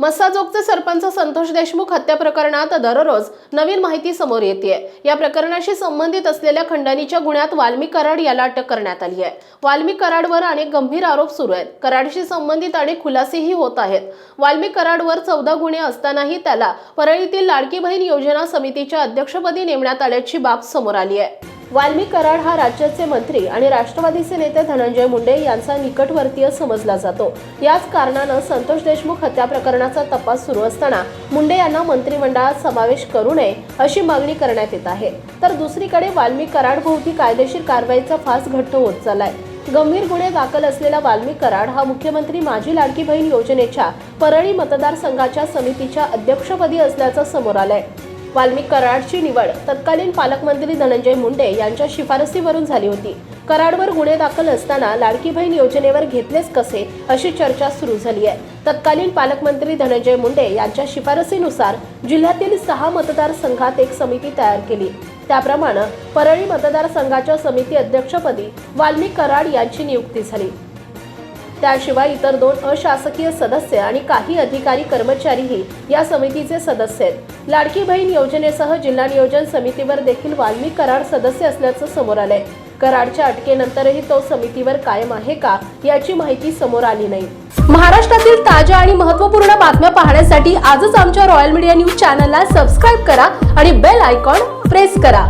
मस्साजोगचे सरपंच संतोष देशमुख हत्या प्रकरणात दररोज नवीन माहिती समोर येते या प्रकरणाशी संबंधित असलेल्या खंडणीच्या गुन्ह्यात वाल्मी कराड याला अटक करण्यात आली आहे. वाल्मी कराडवर अनेक गंभीर आरोप सुरू आहेत. कराडशी संबंधित अनेक खुलासेही होत आहेत. वाल्मी कराडवर चौदा गुन्हे असतानाही त्याला परळीतील लाडकी बहीण योजना समितीच्या अध्यक्षपदी नेमण्यात आल्याची बाब समोर आली आहे. वाल्मिक कराड हा राज्याचे मंत्री आणि राष्ट्रवादीचे नेते धनंजय मुंडे यांचा निकटवर्तीय समजला जातो. याच कारणानं संतोष देशमुख हत्या प्रकरणाचा तपास सुरू असताना मुंडे यांना मंत्रिमंडळात समावेश करू नये अशी मागणी करण्यात येत आहे. तर दुसरीकडे वाल्मिक कराड भोवती कायदेशीर कारवाईचा फास घट्ट होत चाललाय. गंभीर गुन्हे दाखल असलेला वाल्मिक कराड हा मुख्यमंत्री माझी लाडकी बहीण योजनेच्या परळी मतदारसंघाच्या समितीच्या अध्यक्षपदी असल्याचं समोर आलंय. वाल्मिक कराडची निवड तत्कालीन पालकमंत्री धनंजय मुंडे यांच्या शिफारसीवरून झाली होती. कराडवर गुन्हे दाखल असताना लाडकी बहीण योजनेवर घेतलेच कसे अशी चर्चा सुरू झाली आहे. तत्कालीन पालकमंत्री धनंजय मुंडे यांच्या शिफारसीनुसार जिल्ह्यातील सहा मतदारसंघात एक समिती तयार केली. त्याप्रमाणे परळी मतदारसंघाच्या समिती अध्यक्षपदी वाल्मिक कराड यांची नियुक्ती झाली. त्याशिवाय इतर दोन अशासकीय सदस्य आणि काही अधिकारी कर्मचारीही या समितीचे सदस्य आहेत. लाडकी बहीण योजनेसह जिल्हा नियोजन समितीवर देखील वाल्मिक कराड सदस्य असल्याचं समोर आलंय. कराडच्या अटकेनंतरही तो समितीवर कायम आहे का याची माहिती समोर आली नाही. महाराष्ट्रातील ताज्या आणि महत्त्वपूर्ण बातम्या पाहण्यासाठी आजच आमच्या रॉयल मीडिया न्यूज चॅनलला सबस्क्राईब करा आणि बेल आयकॉन प्रेस करा.